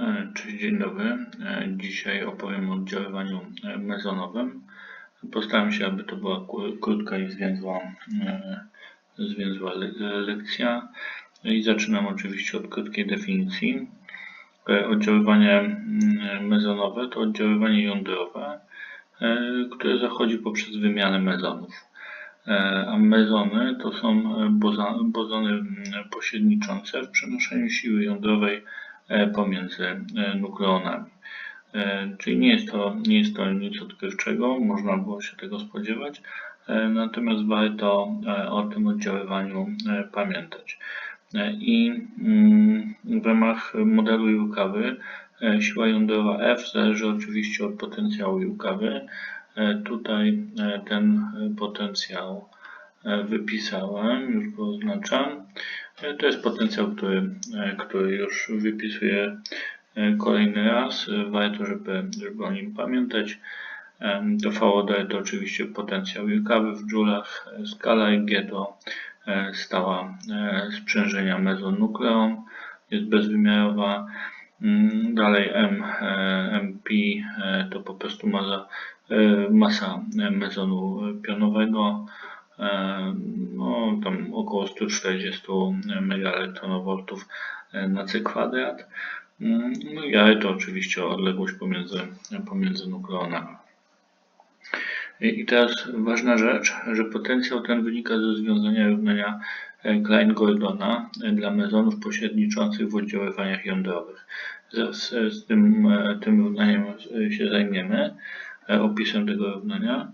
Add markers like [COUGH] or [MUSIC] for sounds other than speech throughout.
E, Cześć, dzień dobry. E, Dzisiaj opowiem o oddziaływaniu e, mezonowym. Postaram się, aby to była krótka i zwięzła, zwięzła le- lekcja. I zaczynam oczywiście od krótkiej definicji. Oddziaływanie mezonowe to oddziaływanie jądrowe, które zachodzi poprzez wymianę mezonów. A mezony to są bozony pośredniczące w przenoszeniu siły jądrowej pomiędzy e, nukleonami. E, Czyli nie jest, to, nie jest to nic odkrywczego, można było się tego spodziewać, e, natomiast warto e, o tym oddziaływaniu e, pamiętać. E, I mm, w ramach modelu Jukawy e, siła jądrowa F zależy oczywiście od potencjału Jukawy. E, Tutaj e, ten e, potencjał e, wypisałem, już go oznaczam. E, To jest potencjał, który, e, który już wypisuję e, kolejny raz. Warto, żeby, żeby o nim pamiętać. To VOD to oczywiście potencjał Jukawy w joulach. E, Skala G to stała sprzężenia mezonukleon, jest bezwymiarowa. Mm, Dalej M, MP to po prostu masa, masa mezonu pionowego. E, No, tam około 140 megaelektronowoltów e, na C kwadrat. Mm, No i to oczywiście odległość pomiędzy, pomiędzy nukleonami. I teraz ważna rzecz, że potencjał ten wynika ze związania równania e, Klein-Gordona dla mezonów pośredniczących w oddziaływaniach jądrowych. Z tym, tym równaniem się zajmiemy, opisem tego równania.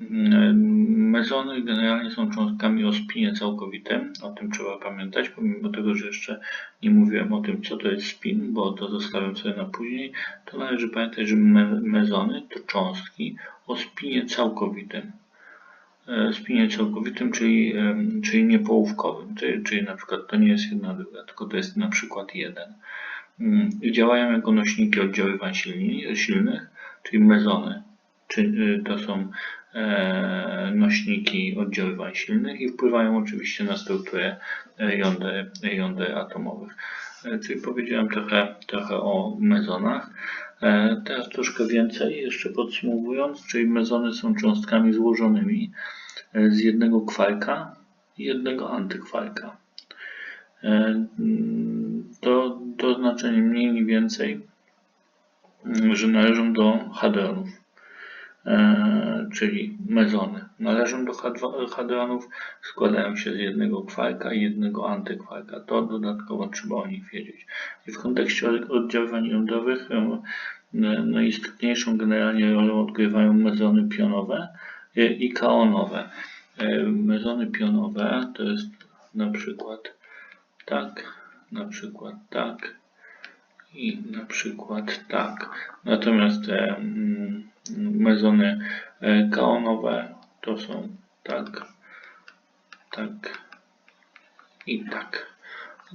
Mm, Mezony generalnie są cząstkami o spinie całkowitym, o tym trzeba pamiętać, pomimo tego, że jeszcze nie mówiłem o tym, co to jest spin, bo to zostawiam sobie na później, to należy pamiętać, że me- mezony to cząstki o spinie całkowitym. E, Spinie całkowitym, czyli, czyli niepołówkowym, czyli, czyli na przykład to nie jest jedna druga, tylko to jest na przykład jeden. Mm, działają jako nośniki oddziaływań silnych, czyli mezony. Czy, y, to są nośniki oddziaływań silnych i wpływają oczywiście na strukturę e, jąder, jąder atomowych. E, Czyli powiedziałem trochę, trochę o mezonach. E, Teraz troszkę więcej, jeszcze podsumowując, czyli mezony są cząstkami złożonymi e, z jednego kwarka i jednego antykwarka. E, To, to znaczenie mniej ni więcej, że należą do hadronów, e, czyli mezony. Należą do hadronów, składają się z jednego kwarka i jednego antykwarka. To dodatkowo trzeba o nich wiedzieć. I w kontekście od- oddziaływań jądrowych n- najistotniejszą generalnie rolę odgrywają mezony pionowe e, i kaonowe. E, Mezony pionowe to jest na przykład tak, na przykład tak i na przykład tak. Natomiast e, mezony e, kaonowe to są tak, tak i tak.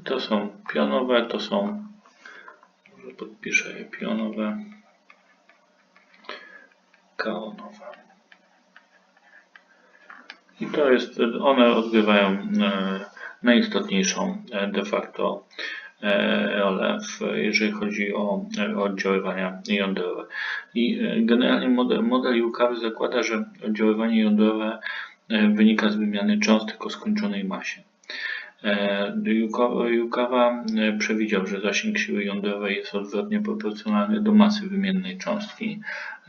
To są pionowe, to są, może podpiszę je pionowe, kaonowe. I to jest, one odgrywają e, najistotniejszą e, de facto e, rolę, w, jeżeli chodzi o e, oddziaływania jądrowe. I e, generalnie model, model Jukawy zakłada, że oddziaływanie jądrowe e, wynika z wymiany cząstek o skończonej masie. E, Jukawa e, przewidział, że zasięg siły jądrowej jest odwrotnie proporcjonalny do masy wymiennej cząstki.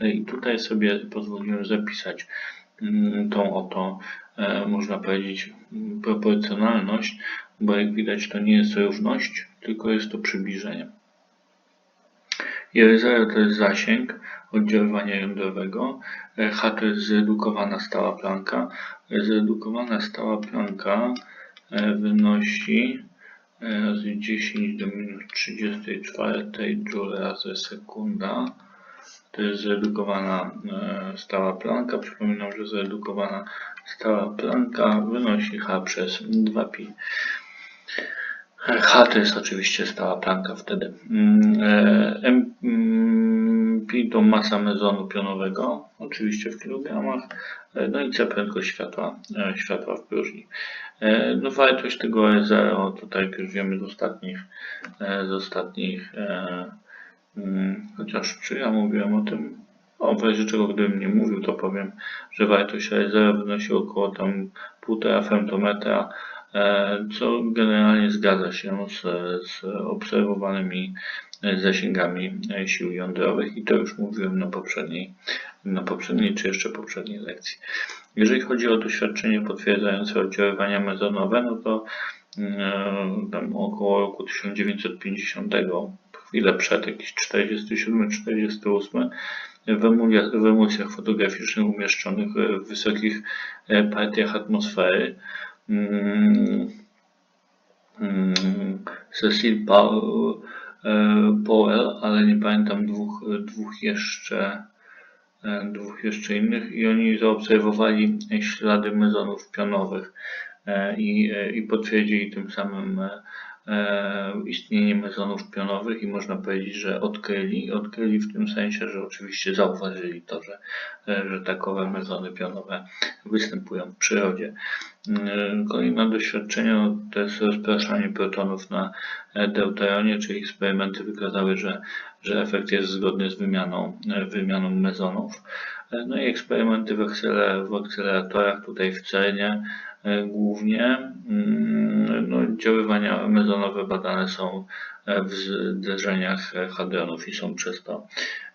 E, I tutaj sobie pozwoliłem zapisać mm, tą oto, e, można powiedzieć, proporcjonalność, bo jak widać to nie jest równość, tylko jest to przybliżenie. R0 to jest zasięg oddziaływania jądrowego, H to jest zredukowana stała planka. Zredukowana stała planka e, wynosi e, razy 10 do minus 34 joule razy sekunda. To jest zredukowana e, stała planka. Przypominam, że zredukowana stała planka wynosi H przez 2pi. H to jest oczywiście stała planka wtedy. Mm, e, mm, to masa mezonu pionowego, oczywiście w kilogramach, e, no i C prędkość światła, e, światła w próżni. No wartość tego E0 to tak jak już wiemy z ostatnich, z ostatnich Mm, Chociaż czy ja mówiłem o tym? O, w razie czego gdybym nie mówił, to powiem, że wartość lasera wynosi około tam 1,5 femtometra, co generalnie zgadza się z, z obserwowanymi e, zasięgami e, sił jądrowych i to już mówiłem na poprzedniej, na poprzedniej czy jeszcze poprzedniej lekcji. Jeżeli chodzi o doświadczenie potwierdzające oddziaływania mezonowe, no to tam około roku 1950, chwilę przed, jakiś 47-48, w w emulsjach fotograficznych umieszczonych w wysokich e, partiach atmosfery. Mm, mm, Cecil e, Powell, ale nie pamiętam dwóch, dwóch jeszcze e, dwóch jeszcze innych. I oni zaobserwowali ślady mezonów pionowych e, i, i potwierdzili tym samym e, istnienie mezonów pionowych i można powiedzieć, że odkryli, odkryli w tym sensie, że oczywiście zauważyli to, że, e, że takowe mezony pionowe występują w przyrodzie. E, Kolejne doświadczenie no, to jest rozpraszanie protonów na deuteronie, czyli eksperymenty wykazały, że, że efekt jest zgodny z wymianą, wymianą mezonów. No i eksperymenty w, w akceleratorach, tutaj w CERNie e, głównie. Mm, No, działywania mezonowe badane są e, w zderzeniach hadronów i są przez to,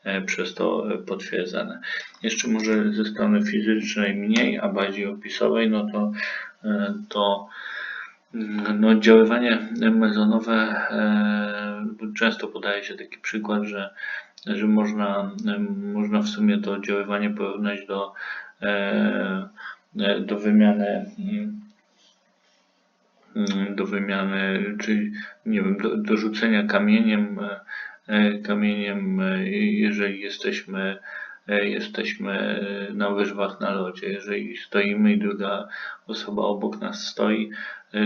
e, przez to potwierdzane. Jeszcze może ze strony fizycznej mniej, a bardziej opisowej, no to, e, to mm, no, oddziaływanie mezonowe, często podaje się taki przykład, że, że można, można w sumie to oddziaływanie porównać do, do wymiany mm, do wymiany, czyli nie wiem, do, do rzucenia kamieniem, e, e, kamieniem, e, jeżeli jesteśmy, jesteśmy na łyżwach na lodzie. Jeżeli stoimy i druga osoba obok nas stoi,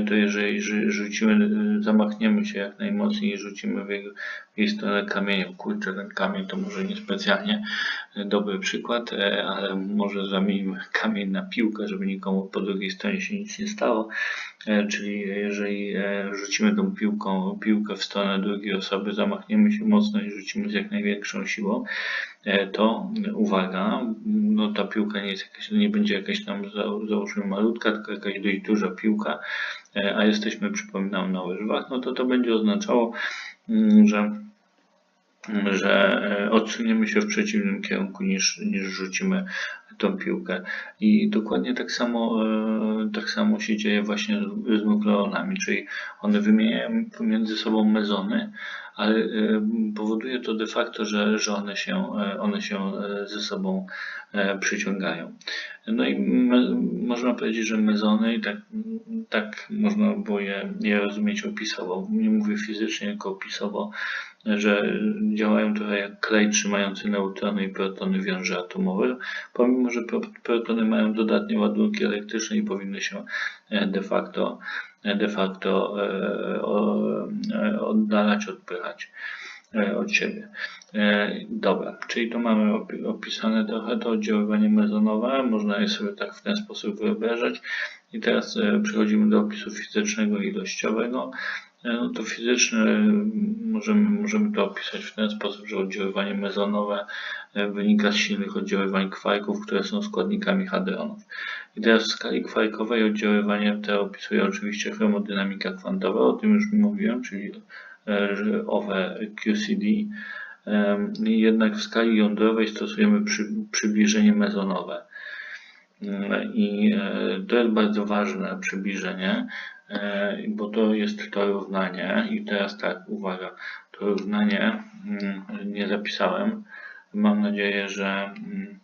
to jeżeli rzu- rzucimy, zamachniemy się jak najmocniej i rzucimy w jej, w jej stronę kamieniem. Kurczę, ten kamień to może niespecjalnie dobry przykład, e, ale może zamienimy kamień na piłkę, żeby nikomu po drugiej stronie się nic nie stało. E, Czyli jeżeli e, rzucimy tą piłką, piłkę w stronę drugiej osoby, zamachniemy się mocno i rzucimy z jak największą siłą, to uwaga, no ta piłka nie jest jakaś, nie będzie jakaś tam za- załóżmy malutka, tylko jakaś dość duża piłka, a jesteśmy, przypominam, na łyżwach, no to to będzie oznaczało, mm, że że e, odsuniemy się w przeciwnym kierunku niż, niż rzucimy tą piłkę. I dokładnie tak samo, e, tak samo się dzieje właśnie z, nukleonami, czyli one wymieniają pomiędzy sobą mezony, ale e, powoduje to de facto, że, że one, się, one się ze sobą przyciągają. No i me, można powiedzieć, że mezony, tak, tak można było je, je rozumieć opisowo, nie mówię fizycznie, tylko opisowo, że działają trochę jak klej trzymający neutrony i protony wiąże atomowe, pomimo że pro- protony mają dodatnie ładunki elektryczne i powinny się e, de facto, e, de facto e, oddalać, odpychać od siebie. Dobra, czyli to mamy opi- opisane trochę to oddziaływanie mezonowe, można je sobie tak w ten sposób wyobrażać. I teraz przechodzimy do opisu fizycznego i ilościowego. E, No to fizyczne m, możemy, możemy to opisać w ten sposób, że oddziaływanie mezonowe e, wynika z silnych oddziaływań kwarków, które są składnikami hadronów. I teraz w skali kwarkowej oddziaływanie te opisuje oczywiście chromodynamika kwantowa, o tym już mówiłem, czyli e, owe QCD. Jednak w skali jądrowej stosujemy przy, przybliżenie mezonowe. I e, to jest bardzo ważne przybliżenie, e, bo to jest to równanie. I teraz tak, uwaga, to równanie mm, nie zapisałem. Mam nadzieję, że, mm,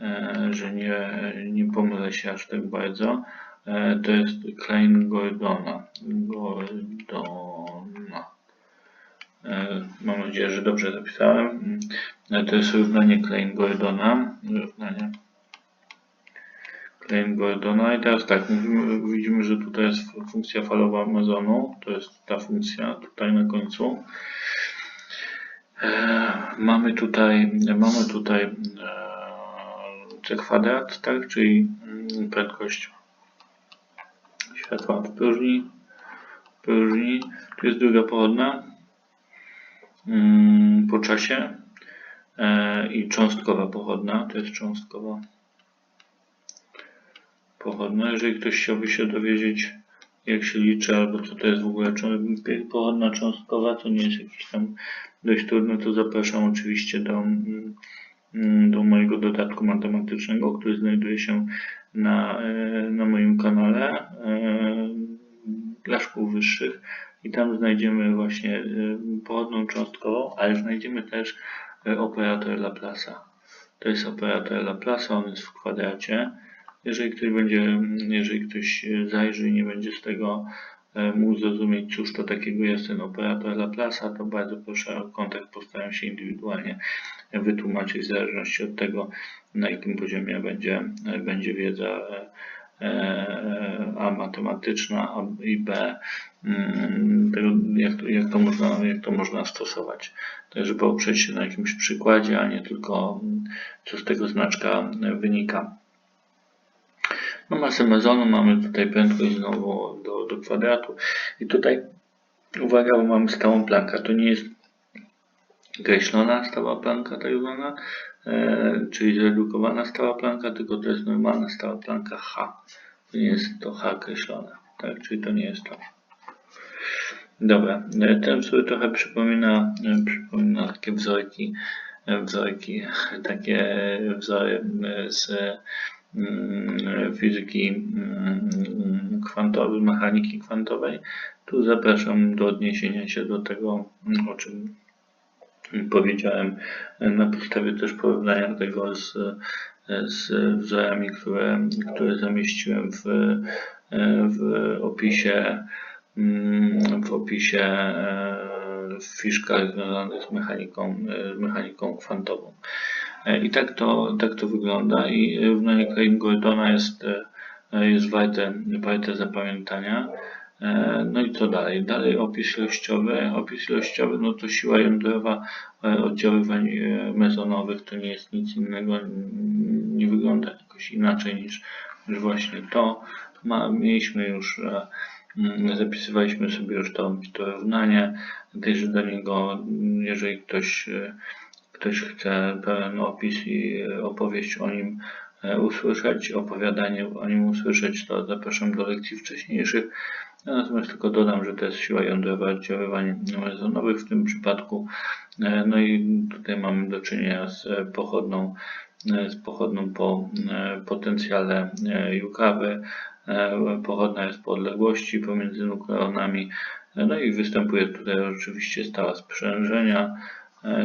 e, że nie, nie pomylę się aż tak bardzo. E, To jest Klein-Gordona. Gordona. E, Mam nadzieję, że dobrze zapisałem. E, To jest równanie Klein-Gordona. Równanie I teraz tak, mówimy, widzimy, że tutaj jest funkcja falowa mezonu. To jest ta funkcja tutaj na końcu. E, Mamy tutaj, mamy tutaj e, c kwadrat, tak, czyli mm, prędkość światła w próżni. próżni. Tu jest druga pochodna. mm, po czasie e, i cząstkowa pochodna, to jest cząstkowa pochodna. Jeżeli ktoś chciałby się dowiedzieć, jak się liczy, albo co to jest w ogóle pochodna cząstkowa, to nie jest jakiś tam dość trudne, to zapraszam oczywiście do, mm, do mojego dodatku matematycznego, który znajduje się na, e, na moim kanale e, dla szkół wyższych i tam znajdziemy właśnie e, pochodną cząstkową, ale znajdziemy też operator Laplace'a. To jest operator Laplace'a, on jest w kwadracie. Jeżeli ktoś będzie, jeżeli ktoś zajrzy i nie będzie z tego e, mógł zrozumieć, cóż to takiego jest ten operator Laplace'a, to bardzo proszę o kontakt, postaram się indywidualnie wytłumaczyć w zależności od tego, na jakim poziomie będzie, będzie wiedza e, e, A matematyczna, a i B mm, tego, jak, to, jak, to można, jak to można stosować. Tak, żeby oprzeć się na jakimś przykładzie, a nie tylko co z tego znaczka wynika. No masę mezonu mamy tutaj prędkość znowu do, do kwadratu i tutaj uwaga, bo mamy stałą plankę. To nie jest kreślona stała planka tak zwana, e, czyli zredukowana stała planka, tylko to jest normalna stała planka H. To nie jest to H kreślone, tak? Czyli to nie jest to. Dobra, e, ten wzór trochę przypomina, e, przypomina takie wzorki, e, wzorki, takie wzory z fizyki mm, kwantowej, mechaniki kwantowej. Tu zapraszam do odniesienia się do tego, mm, o czym powiedziałem, na podstawie też porównania tego z, z wzorami, które, które zamieściłem w, w opisie mm, w opisie e, w fiszkach związanych z mechaniką, e, mechaniką kwantową. E, I tak to, tak to wygląda i równanie Klein-Gordona jest, e, jest warte, warte zapamiętania. E, No i co dalej? Dalej opis ilościowy. Opis ilościowy, no to siła jądrowa e, oddziaływań e, mezonowych to nie jest nic innego, nie wygląda jakoś inaczej niż, właśnie to. Ma, mieliśmy już, e, zapisywaliśmy sobie już to, to równanie, gdyż do niego, jeżeli ktoś, e, ktoś chce pełen opis i e, opowieść o nim e, usłyszeć, opowiadanie o nim usłyszeć, to zapraszam do lekcji wcześniejszych. Natomiast tylko dodam, że to jest siła jądrowa oddziaływań mezonowych w tym przypadku. E, No i tutaj mamy do czynienia z pochodną, z pochodną po potencjale Jukawy. Pochodna jest po odległości pomiędzy nukleonami. No i występuje tutaj oczywiście stała sprzężenia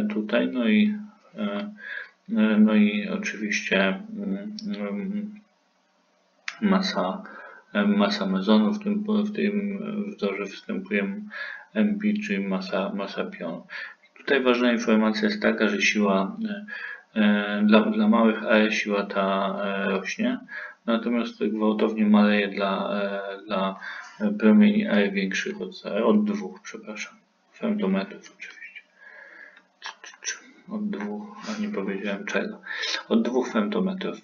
tutaj, no i e, e, no i oczywiście mm, mm, masa masa mezonu, w tym, w tym wzorze występuje MP, czyli masa, masa pionu. Tutaj ważna informacja jest taka, że siła e, e, dla, dla małych E siła ta e, rośnie, natomiast gwałtownie maleje dla, e, dla promieni E większych od, od dwóch, przepraszam, femtometrów oczywiście. Od dwóch, a nie powiedziałem czego. Od dwóch femtometrów.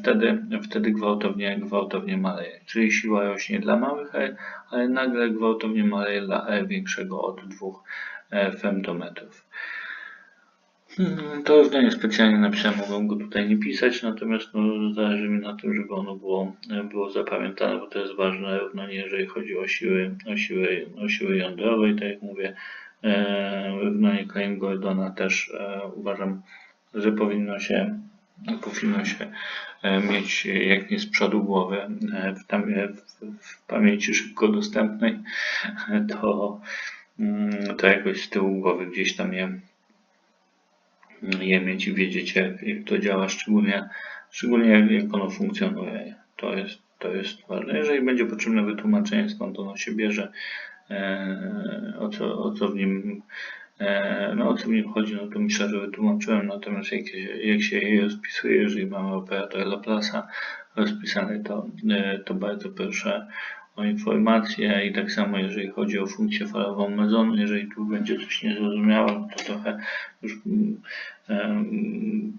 Wtedy, wtedy gwałtownie, gwałtownie maleje. Czyli siła rośnie dla małych E, ale nagle gwałtownie maleje dla E większego od dwóch e, femtometrów. Hmm, To równanie specjalnie napisałem, mogłem go tutaj nie pisać, natomiast no, zależy mi na tym, żeby ono było, było zapamiętane, bo to jest ważne równanie, jeżeli chodzi o siły, o siły, o siły jądrowe i tak jak mówię, e, równanie Klein-Gordona też e, uważam, że powinno się, powinno się e, mieć jak nie z przodu głowy, e, w, tam, w, w pamięci szybko dostępnej, [LAUGHS] to, mm, to jakoś z tyłu głowy gdzieś tam je je mieć i wiedzieć jak, jak to działa, szczególnie, szczególnie jak, ono funkcjonuje. To jest, to jest ważne. Jeżeli będzie potrzebne wytłumaczenie skąd ono się bierze, o, co, o co w nim e, no o co nim chodzi, no to mi szczerze wytłumaczyłem, natomiast jak, jak się je rozpisuje, jeżeli mamy operator Laplace'a rozpisany, to, e, to bardzo proszę o informację i tak samo jeżeli chodzi o funkcję falową mezonu, jeżeli tu będzie coś niezrozumiałe, to trochę już mm, em,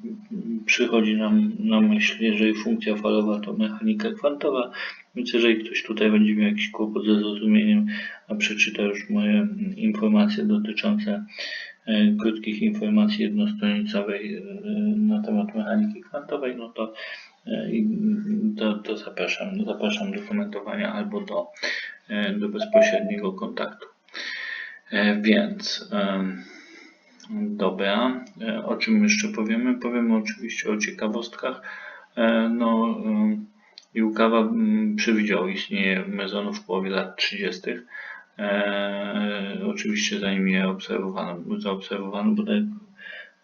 przychodzi nam na myśl, jeżeli funkcja falowa to mechanika kwantowa, Więc jeżeli ktoś tutaj będzie miał jakiś kłopot ze zrozumieniem, a przeczyta już moje mm, informacje dotyczące e, krótkich informacji jednostronicowej e, na temat mechaniki kwantowej, no to, e, i- to, to zapraszam, zapraszam do komentowania albo do, do bezpośredniego kontaktu. Więc dobra, o czym jeszcze powiemy? Powiemy oczywiście o ciekawostkach. No, em, Jukawa mm, przewidział istnienie mezonów w połowie lat 30. E, oczywiście zanim je obserwowano, zaobserwowano, bo tak jak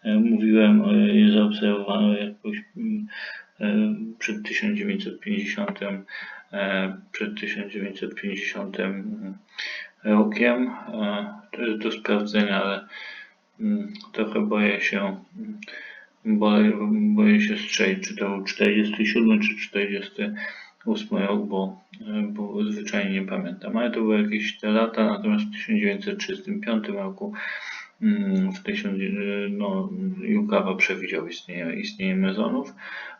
e, mówiłem, e, je zaobserwowano jakoś mm, e, przed 1950, e, przed 1950 mm, rokiem. To jest do sprawdzenia, ale mm, trochę boję się, boję, boję się strzelić, czy to był 47 czy 48 rok, bo, bo zwyczajnie nie pamiętam, ale to były jakieś te lata, natomiast w 1935 roku mm, w 1000, e, no, Jukawa przewidział istnienie, istnienie mezonów.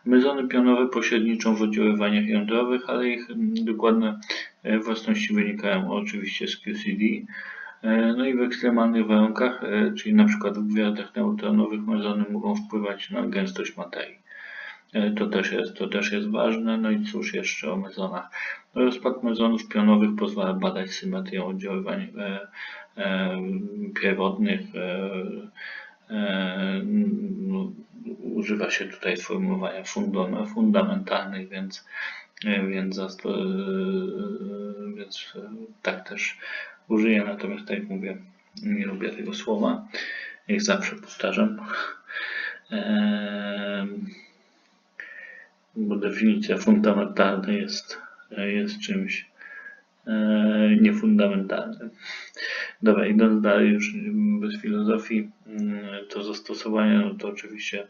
Mezony pionowe pośredniczą w oddziaływaniach jądrowych, ale ich mm, dokładne e, własności wynikają oczywiście z QCD. E, No i w ekstremalnych warunkach, e, czyli na przykład w gwiazdach neutronowych, mezony mogą wpływać na gęstość materii. E, To też jest, to też jest ważne. No i cóż jeszcze o mezonach. Rozpad mezonów pionowych pozwala badać symetrię oddziaływań pierwotnych. No, używa się tutaj sformułowania fundam- fundamentalnych, więc, więc, więc tak też użyję, natomiast tak jak mówię, nie lubię tego słowa, jak zawsze powtarzam. Bo definicja fundamentalna jest, jest czymś e, niefundamentalnym. Dobra, idąc dalej już bez filozofii, mm, to zastosowania no to oczywiście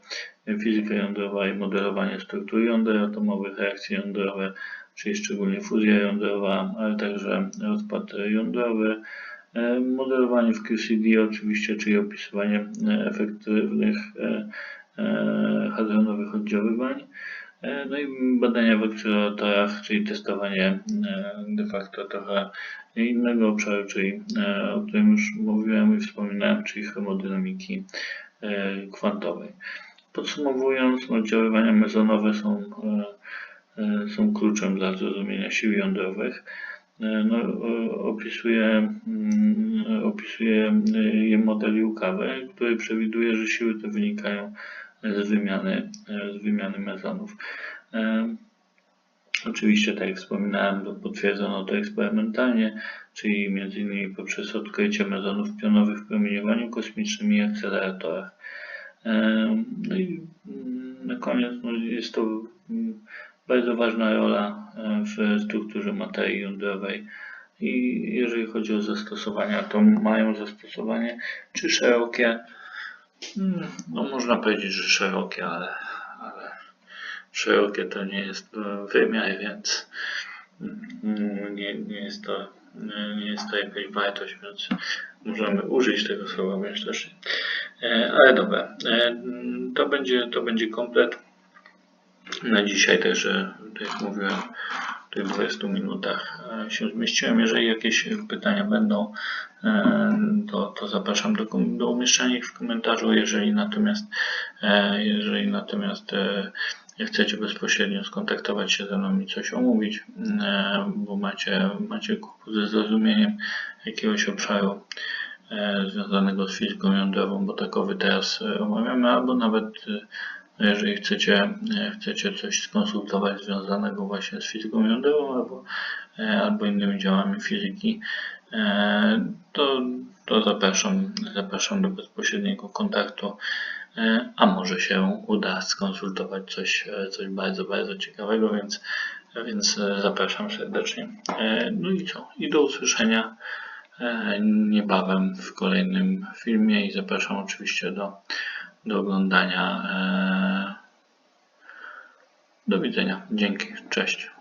fizyka jądrowa i modelowanie struktur jąder atomowych, reakcje jądrowe, czyli szczególnie fuzja jądrowa, ale także rozpad jądrowy, e, modelowanie w QCD oczywiście, czyli opisywanie e, efektywnych e, hadronowych oddziaływań. No i badania w akceleratorach, czyli testowanie de facto trochę innego obszaru, czyli o którym już mówiłem i wspominałem, czyli hemodynamiki e, kwantowej. Podsumowując, oddziaływania mezonowe są, są kluczem dla zrozumienia sił jądrowych. E, No, e, opisuje, mm, opisuje je model Jukawy, który przewiduje, że siły te wynikają z wymiany, e, z wymiany mezonów. E, Oczywiście, tak jak wspominałem, potwierdzono to eksperymentalnie, czyli m.in. poprzez odkrycie mezonów pionowych w promieniowaniu kosmicznym i akceleratorach. E, No i mm, na koniec no, jest to mm, bardzo ważna rola e, w strukturze materii jądrowej. I jeżeli chodzi o zastosowania, to mają zastosowanie czy szerokie, Mm, No można powiedzieć, że szerokie, ale, ale szerokie to nie jest e, wymiar, więc mm, nie, nie, jest to, nie- jest to jakaś wartość, więc możemy użyć tego słowa bądź też. E, Ale dobra, to będzie, to będzie komplet na dzisiaj, także tak jak mówiłem, w tych 20 minutach e, się zmieściłem. Jeżeli jakieś pytania będą, e, to, to zapraszam do, do umieszczenia ich w komentarzu. Jeżeli natomiast, e, jeżeli natomiast chcecie bezpośrednio skontaktować się ze mną i coś omówić, bo macie, macie kłopot ze zrozumieniem jakiegoś obszaru związanego z fizyką jądrową, bo takowy teraz omawiamy, albo nawet jeżeli chcecie, e, chcecie coś skonsultować związanego właśnie z fizyką jądrową albo, e, albo innymi działami fizyki, e, to, to zapraszam, zapraszam do bezpośredniego kontaktu, a może się uda skonsultować coś, coś bardzo, bardzo ciekawego, więc, więc zapraszam serdecznie. No i co? I do usłyszenia niebawem w kolejnym filmie i zapraszam oczywiście do, do oglądania. e, Do widzenia. Dzięki. Cześć.